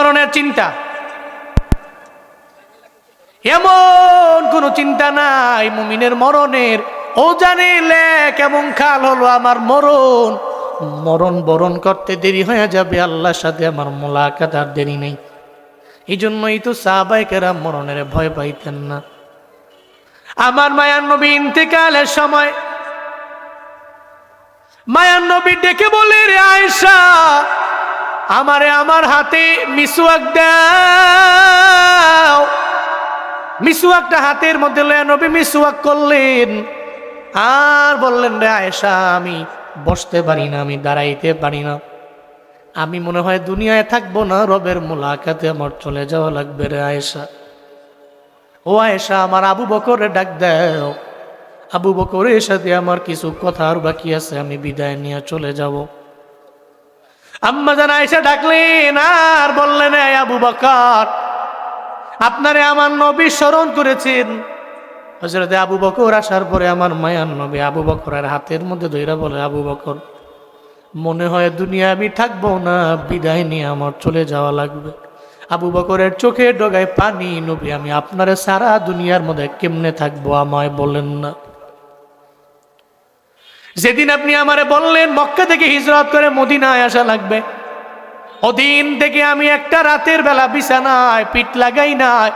মরণের চিন্তা। এমন কোনো চিন্তা নাই, মুমিনের মরণের। ও জানিলে কেমন খাল হলো আমার মরণ। মরণ বরণ করতে দেরি হয়ে যাবে, আল্লাহর সাথে আমার মোলাকাত আর দেরি নেই। এই জন্যই তো সাহবাইকেরা মরণের ভয় পাইতেন না। আমার মায়ার নবী ইন্তেকালের সময় মায়ার নবী ডেকে বলে, রে আয়সা আমারে আমার হাতে মিসুয়াক দাও। মিসুয়াকটা হাতের মধ্যে লয়া নবী মিসুয়াক করলেন। আর বললেন, রে আয়েশা, আমি বসতে পারি না, আমি দাঁড়াইতে পারি না। আমি মনে হয় দুনিয়ায় থাকব না, রবের মোলাকাতে আমার চলে যাওয়া লাগবে রে আয়েশা। ও আয়েশা, আমার আবু বকরে ডাক দাও। আবু বকরের সাথে আমার কিছু কথা আর বাকি আছে, আমি বিদায় নিয়ে চলে যাব। আম্মা জান আয়েশা ডাকলেন, আর বললেন "এই আবু বকর? আপনারে আমার নবী স্মরণ করেছেন। হজরতে আবু বকর আসার পরে আমার মায়ার নবী আবু বকরের হাতের মধ্যে ধৈরা বলে, আবু বকর, মনে হয় দুনিয়া আমি থাকব না, বিদায় নিয়ে আমার চলে যাওয়া লাগবে। আবু বকরের চোখে ডগায় পানি, নবী, আমি আপনারে সারা দুনিয়ার মধ্যে কেমনে থাকব আমায় বলেন না। যেদিন আপনি আমারে বললেন, মক্কা থেকে হিজরত করে মদিনায় আসা লাগবে। ওদিন থেকে আমি একটা রাতের বেলা বিছানায় পিঠ লাগাই নাই।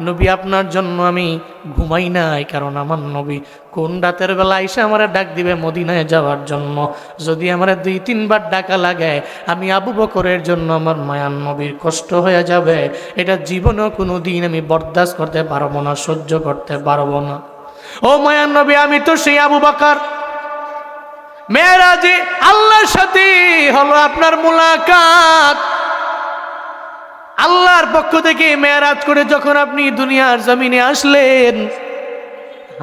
নবী, আপনার জন্য আমি ঘুমাই নাই, কারণ আমার নবী কোন রাতের বেলা এসে আমার ডাক দিবে মদিনায় যাওয়ার জন্য? যদি আমার দুই, তিনবার ডাকা লাগে, আমি আবু বকরের জন্য আমার মায়ান নবীর কষ্ট হয়ে যাবে। এটা জীবনেও কোনো দিন আমি বরদাস্ত করতে পারব না, সহ্য করতে পারব না। ও মায়ান নবী, আমি তো সেই আবু বকর। মেয়েরাজে, আল্লাহর সাথে হলো আপনার মুলাকাত। আল্লাহর পক্ষ থেকে মেয়েরাজ করে যখন আপনি দুনিয়ার জমিনে আসলেন,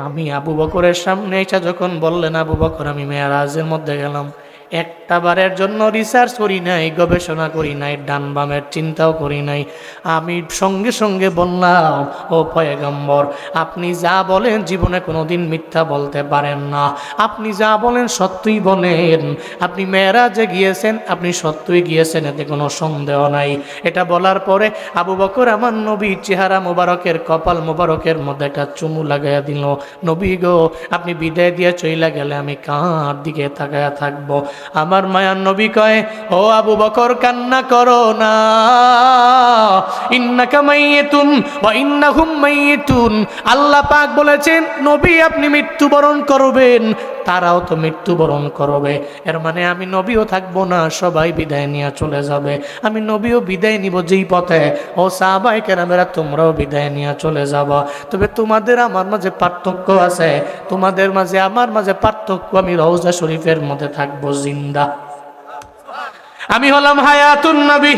আমি আবু বকরের সামনে এসে যখন বললেন, আবু বকর, আমি মেয়েরাজের মধ্যে গেলাম। একটা বারের জন্য রিসার্চ করি নাই, গবেষণা করি নাই, ডান বামের চিন্তাও করি নাই। আমি সঙ্গে সঙ্গে বললাম, ও পয়গম্বর, আপনি যা বলেন জীবনে কোনোদিন মিথ্যা বলতে পারেন না। আপনি যা বলেন সত্যই বলেন। আপনি মেয়েরা যে গিয়েছেন, আপনি সত্যই গিয়েছেন, এতে কোনো সন্দেহ নাই। এটা বলার পরে আবু বকর আমার নবীর চেহারা মোবারকের কপাল মোবারকের মধ্যে একটা চুমু লাগাইয়া দিল, নবী গো, আপনি বিদায় দিয়ে চইলা গেলে আমি কার দিকে তাকায়া থাকব? আমার মায়ার নবী কয়, ও আবু বকর, কান্না করো না। ইন্নাকা মাইয়েতুন ও আল্লাহ পাক বলেছেন, নবী, আপনি মৃত্যুবরণ করবেন। তারাও তো মৃত্যুবরণ করবে। এর মানে আমি নবীও থাকব না, সবাই বিদায় নিয়ে চলে যাবে। আমি নবীও বিদায় নিব যেই পথে। ও সাহাবাই কেরামেরা, তোমরাও বিদায় নিয়ে চলে যাবা। তবে তোমাদের আমার মাঝে পার্থক্য আছে। তোমাদের মাঝে, আমার মাঝে পার্থক্য, আমি রওজা শরীফের মধ্যে থাকব জিন্দা। আমি হলাম হায়াতুন নবী।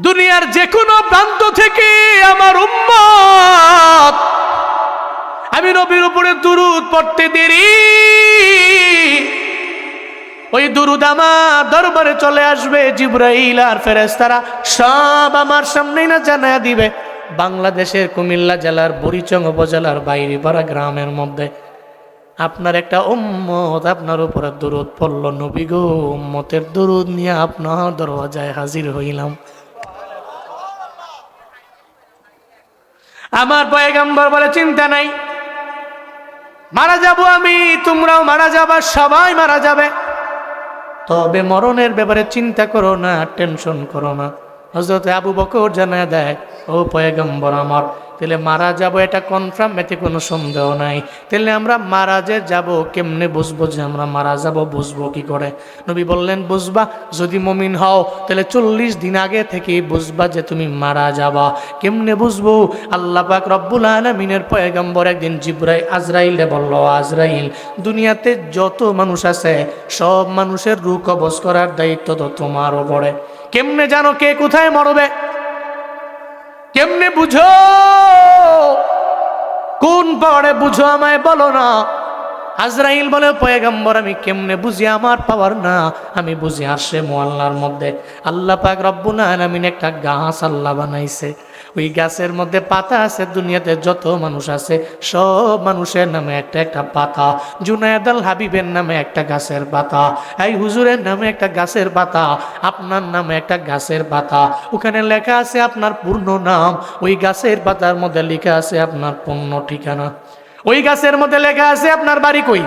দুনিয়ার যে কোনো প্রান্ত থেকে আমার নবীর উপরে দুরুদ পড়তে দেরি। ওই দুরুদ আমার দরবারে চলে আসবে, জিব্রাইল আর ফেরেস্তারা সব আমার সামনেই না জানায় দিবে। বাংলাদেশের কুমিল্লা জেলার বরিচং উপজেলার বাইরে পাড়া গ্রামের মধ্যে আপনার একটা উম্মত আপনার উপরে দুরুদ পড়ল। নবী গো, উম্মতের দুরুদ নিয়ে আপনার দরওয়াজায় হাজির হইলাম। আমার পয়গাম্বর বলে, চিন্তা নাই মারা যাব আমি, তোমরাও মারা যাবা, সবাই মারা যাবে। তবে মরণের ব্যাপারে চিন্তা করো না, টেনশন করো না। হজরত আবু বকর জানা দেয়, ও পয়গম্বর আমার, তাহলে মারা যাব এটা কনফার্ম এতে কোনো সন্দেহ নাই। তাহলে আমরা মারা যে যাব, কেমনে বুঝব যে আমরা মারা যাব, বুঝব কি করে? নবী বললেন, বুঝবা, যদি মমিন হও, তাহলে চল্লিশ দিন আগে থেকে বুঝবা যে তুমি মারা যাবা। কেমনে বুঝব? আল্লাহ পাক রব্বুল আলমিনের পয়গম্বর একদিন জিব্রাই আজরাইলে বলল, আজরাইল, দুনিয়াতে যত মানুষ আছে, সব মানুষের রু কবজ করার দায়িত্ব তো তোমারও পড়ে। কেমনে জানো কে কোথায় মরবে? কেমনে বুঝো? কোন পাওয়ারে বুঝো আমায় বলো না। আজরাইল বলে, পয়গম্বর, আমি কেমনে বুঝি আমার পাওয়ার না? আমি বুঝি আসে মোয়াল্লার মধ্যে। আল্লাহ পাক রব্বুল আলামিন একটা গাছ আল্লাহ বানাইছে। ওই গাছের মধ্যে পাতা আছে, দুনিয়াতে যত মানুষ আছে, সব মানুষের নামে একটা একটা পাতা। জুনায়দ আল হাবিবের নামে একটা গাছের পাতা, এই হুজুরের নামে একটা গাছের পাতা, আপনার নামে একটা গাছের পাতা। ওখানে লেখা আছে আপনার পূর্ণ নাম, ওই গাছের পাতার মধ্যে লেখা আছে আপনার পূর্ণ ঠিকানা। ওই গাছের মধ্যে লেখা আছে আপনার বাড়ি কই?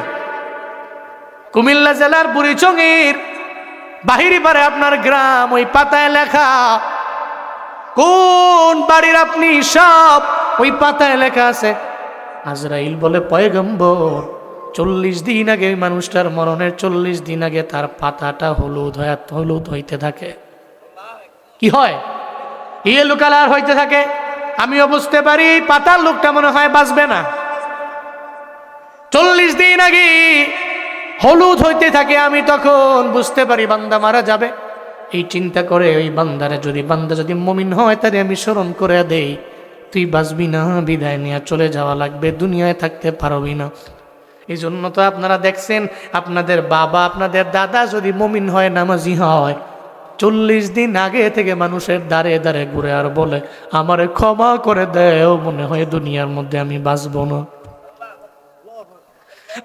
কুমিল্লা জেলার বুড়িচঙ্গির বাহিরি পারে আপনার গ্রাম, ওই পাতায় লেখা কোন বাড়ির আপনি সব? ওই পাতায় লেখা আছে, আজরাইল বলে পয়গম্বর, চল্লিশ দিন আগে মানুষটার মরণের চল্লিশ দিন আগে তার পাতাটা হলুদ হয়ে হলুদ হইতে থাকে। কি হয়? ইয়েলো কালার হইতে থাকে? আমিও বুঝতে পারি, পাতার লোকটা মনে হয় বাঁচবে না। চল্লিশ দিন আগে হলুদ হইতে থাকে, আমি তখন বুঝতে পারি বান্দা মারা যাবে। এই চিন্তা করে, ওই বান্দারে যদি, বান্দা যদি মমিন হয় তাহলে আমি স্মরণ করে দেই। তুই বাঁচবি না, বিদায় নিয়ে চলে যাওয়া লাগবে, দুনিয়ায় থাকতে পারবি না। এই জন্য তো আপনারা দেখছেন, আপনাদের বাবা, আপনাদের দাদা যদি মমিন হয়, নামাজি হয়, চল্লিশ দিন আগে থেকে মানুষের দ্বারে দ্বারে ঘুরে আর বলে, আমারে ক্ষমা করে দেও, মনে হয় দুনিয়ার মধ্যে আমি বাঁচবো না।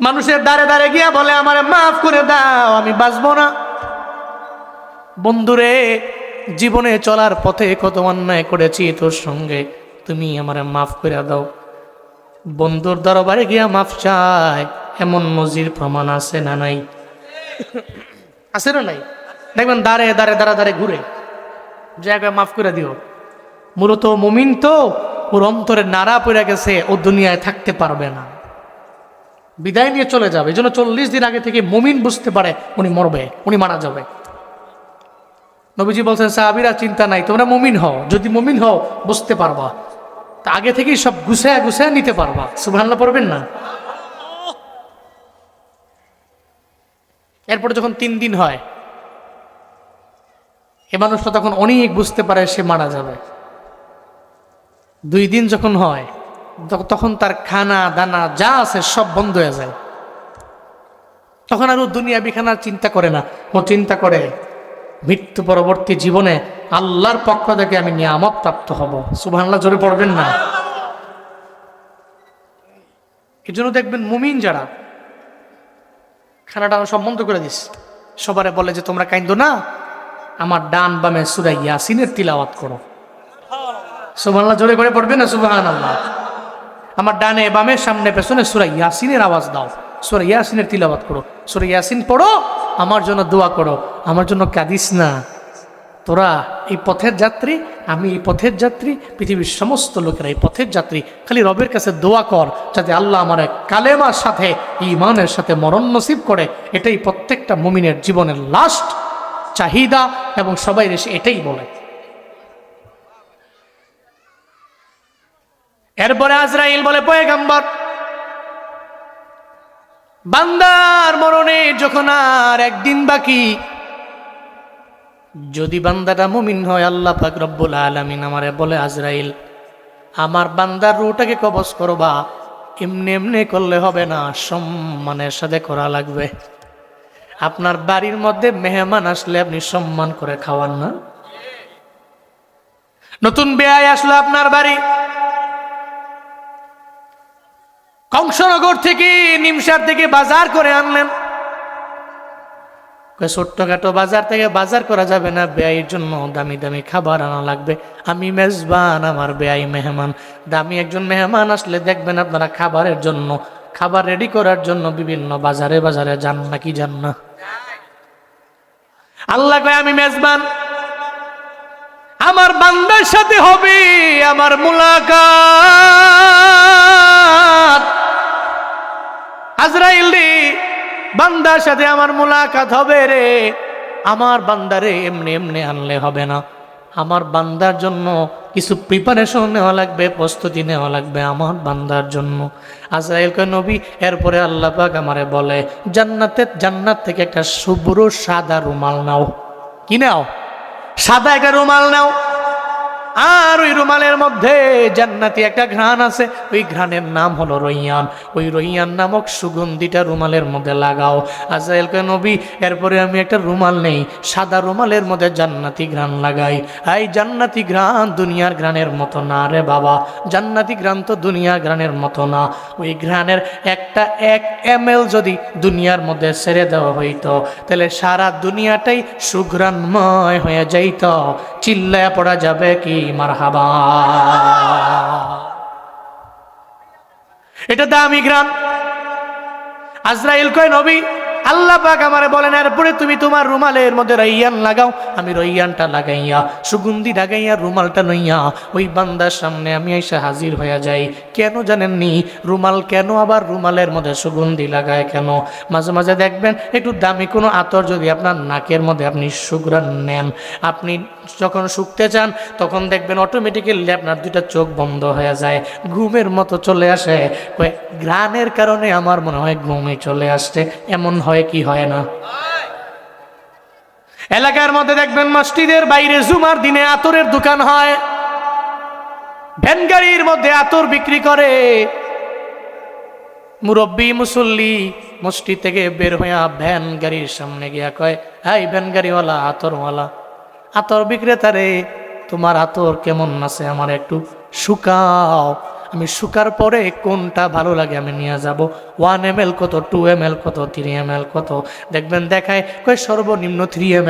মানুষের দ্বারে দ্বারে গিয়া বলে, আমারে মাফ করে দাও, আমি বাঁচবো না। বন্ধুরে, জীবনে চলার পথে কত অন্যায় করেছি তোর সঙ্গে, তুমি আমারে মাফ করে দাও। বন্ধুর দরবারে গিয়া মাফ চায় এমন নজির প্রমাণ আছে না নাই? আছে না নাই? দেখবেন দাঁড়ে দাঁড়ে দাঁড়া দাঁড়ে ঘুরে। জায়গায় মাফ করে দিও। মূলত মুমিন তো ওর অন্তরে নাড়া পড়ে গেছে, ও দুনিয়ায় থাকতে পারবে না। বিদায় নিয়ে চলে যাবে। এই জন্য চল্লিশ দিন আগে থেকে মুমিন বুঝতে পারে, উনি মরবে, উনি মারা যাবে। নবীজি বলছেন, সাহাবিরা চিন্তা নাই, তোমরা মুমিন হও। যদি মুমিন হও, বুঝতে পারবা। তা আগে থেকেই সব গুছায় গুছায় নিতে পারবা। সুবহানাল্লাহ পড়বেন না? এরপরে যখন তিন দিন হয়, এ মানুষটা তখন অনেক বুঝতে পারে সে মারা যাবে। দুই দিন যখন হয় তখন তার খানা, দানা যা আছে সব বন্ধ হয়ে যায়। তখন আর ও দুনিয়া বিখানার চিন্তা করে না। ও চিন্তা করে মৃত্যু পরবর্তী জীবনে আল্লাহর পক্ষ থেকে আমি নিয়ামত প্রাপ্ত হব। সুবহানাল্লাহ, জোরে পড়বেন না? এই জন্য দেখবেন মুমিন যারা, খানাটা সব বন্ধ করে দিস। সবারে বলে যে, তোমরা কাইন্দো না, আমার ডান বামে সুরাই ইয়াসিনের তিলাওয়াত করো। সুবহানাল্লাহ, জোরে করে পড়বে না? সুবহানাল্লাহ। আমার ডানে বামে, সামনে পেছনে সুরা ইয়াসিনের আওয়াজ দাও। সুরা ইয়াসিনের তিলাবাত করো। সুরা ইয়াসিন পড়ো আমার জন্য দোয়া করো, আমার জন্য কাঁদিস না। তোরা এই পথের যাত্রী, আমি এই পথের যাত্রী, পৃথিবীর সমস্ত লোকেরা এই পথের যাত্রী। খালি রবের কাছে দোয়া কর, যাতে আল্লাহ আমার এক কালেমার সাথে ইমানের সাথে মরণ নসিব করে। এটাই প্রত্যেকটা মুমিনের জীবনের লাস্ট চাহিদা এবং সবাই এসে এটাই বলে। এরপরে আজরাইল বলে, পয়গাম্বর বান্দার মরণে যখন আর একদিন বাকি, যদি বান্দাটা মুমিন হয়, আল্লাহ পাক রব্বুল আলামিন আমারে বলে, আজরাইল, আমার বান্দার রুটাকে কবজ করবা এমনি এমনি করলে হবে না, সম্মানের সাথে করা লাগবে। আপনার বাড়ির মধ্যে মেহমান আসলে আপনি সম্মান করে খাওয়ান না। নতুন বেয়ায় আসলো আপনার বাড়ি কংসনগর থেকে নিমসার থেকে বাজার করে আনলেন। ছোট্টখাটো বাজার থেকে বাজার করা যাবে না ব্যয়ের জন্য দামি দামি খাবার আনা লাগবে। আমি মেজবান, আমার ব্যয় মেহমান। দামি একজন মেহমান আসলে দেখবেন আপনারা খাবারের জন্য, খাবার রেডি করার জন্য বিভিন্ন বাজারে বাজারে যান নাকি যান না। আল্লাহ কয়, আমি মেজবান। আমার বান্দার সাথে হবে আমার মুলাকাত। আজরাইল রে, বান্দার সাথে আমার মুলাকাত হবে রে। আমার বান্দারে এমনি এমনি আনলে হবে না। আমার বান্দার জন্য কিছু প্রিপারেশন নেওয়া লাগবে, প্রস্তুতি নেওয়া লাগবে আমার বান্দার জন্য। আজরাইলকে নবী, এরপরে আল্লাহ পাক আমারে বলে জান্নাতের জান্নাত থেকে একটা শুভ্র সাদা রুমাল নাও। কি নাও? সাদা একটা রুমাল নাও। আর ওই রুমালের মধ্যে জান্নাতি একটা ঘ্রাণ আছে। ওই ঘ্রাণের নাম হলো রইয়ান। ওই রইয়ান নামক সুগন্ধিটা রুমালের মধ্যে লাগাও। আজাইলকে নবী, এরপরে আমি একটা রুমাল নেই। সাদা রুমালের মধ্যে জান্নাতি ঘ্রাণ লাগাই। এই জান্নাতি ঘ্রাণ দুনিয়ার ঘ্রাণের মতো না রে বাবা। জান্নাতি ঘ্রাণ তো দুনিয়ার ঘ্রাণের মতো না। ওই ঘ্রাণের একটা এক এম যদি দুনিয়ার মধ্যে ছেড়ে দেওয়া হইতো, তাহলে সারা দুনিয়াটাই সুঘ্রাণময় হয়ে যাইত। চিল্লায় পড়া যাবে কি? মারহাবা। এটা দামি গ্রাম। আজরাইল কয় নবী আল্লাহ পাক আমারে বলেন, এরপরে তুমি তোমার রুমালের মধ্যে রইয়ান লাগাও। আমি রইয়ানটা লাগাইয়া, সুগন্ধি লাগাইয়া, রুমালটা নইয়া ওই বান্দার সামনে আমি এসে হাজির হয়ে যাই। কেন জানেননি? রুমাল কেন আবার রুমালের মধ্যে সুগন্ধি লাগায় কেন? মাঝে মাঝে দেখবেন একটু দামি কোনো আতর যদি আপনার নাকের মধ্যে আপনি সুগ্রান নেন, আপনি যখন শুকতে চান, তখন দেখবেন অটোমেটিক্যালি আপনার দুইটা চোখ বন্ধ হয়ে যায়, ঘুমের মতো চলে আসে। ঘ্রাণের কারণে আমার মনে হয় ঘুমে চলে আসছে, এমন হয় কি হয় না? এলাকার মধ্যে দেখবেন মসজিদের বাইরে জুমার দিনে আতরের দোকান হয়। ভ্যান গাড়ির মধ্যে আতর বিক্রি করে। মুরব্বী মুসল্লি মসজিদ থেকে বের হইয়া ভ্যান গাড়ির সামনে গিয়া কয় হাই ভ্যান গাড়িওয়ালা, আতরওয়ালা, আতর বিক্রেতারে, তোমার আতর কেমন আছে? আমার একটু শুকাও। আমি শুকার পরে কোনটা ভালো লাগে আমি নিয়ে যাব। ওয়ান এম এল কত টু এম এল কত থ্রি এম এল কত? দেখবেন দেখায়, কয় সর্বনিম্ন থ্রি এম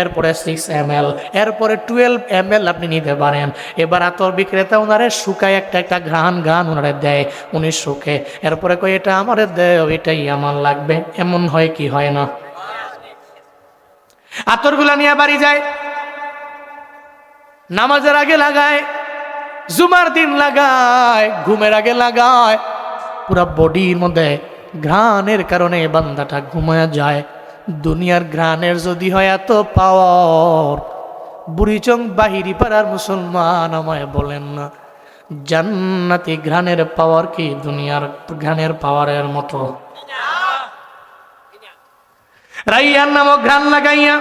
এরপরে সিক্স এম এল এরপরে টুয়েলভ এম এল আপনি নিতে পারেন। এবার আতর বিক্রেতা ওনারে শুকায় একটা একটা ঘ্রাণ ঘ্রাণ ওনারে দেয়, উনি শুকে। এরপরে কয়, এটা আমারে দেয় এটাই আমার লাগবে। এমন হয় কি হয় না? আতরগুলা নিয়ে বাড়ি যায়, নামাজের আগে লাগায় জুমার দিন লাগায়, ঘুমের আগে লাগায়। পুরা বডির মধ্যে ঘ্রাণের কারণে বান্দাটা ঘুমায় যায়। দুনিয়ার ঘ্রাণের যদি হয় এত পাওয়ার বুড়িচং বাহিরি পাড়ার মুসলমান আমায় বলেন না, জান্নাতি ঘ্রাণের পাওয়ার কি দুনিয়ার ঘ্রাণের পাওয়ারের মতো? রাইয়ার নামক ঘ্রাণ লাগাইয়া,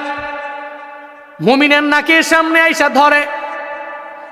মুমিনের নাকের সামনে আইসা ধরে।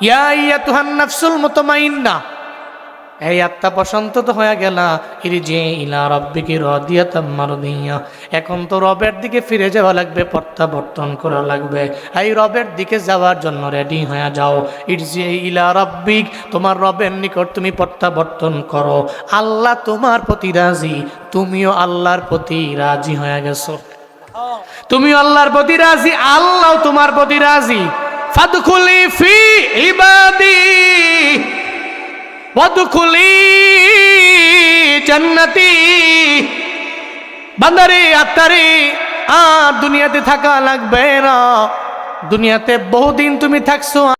ইয়া তুহান নাফসুল মুতমাইন্না। এই আত্মা প্রশান্ত তো হয়ে গেল। ইলা রব্বিকে এখন তো রবের দিকে ফিরে যাওয়া লাগবে প্রত্যাবর্তন করা লাগবে। এই রবের দিকে যাওয়ার জন্য রেডি হয়ে যাও। ইর যে ইলা রব্বিক তোমার রবের নিকট তুমি প্রত্যাবর্তন করো। আল্লাহ তোমার প্রতি রাজি তুমিও আল্লাহর প্রতি রাজি হয়ে গেছো। তুমি আল্লাহর প্রতি রাজি আল্লাহ তোমার প্রতি রাজি। ফাদখুলি ফি ইবাদি, ওয়াদখুলি জান্নাতি। বান্দারে, আত্মারে, আর দুনিয়াতে থাকা লাগবে না। দুনিয়াতে বহুদিন তুমি থাকছো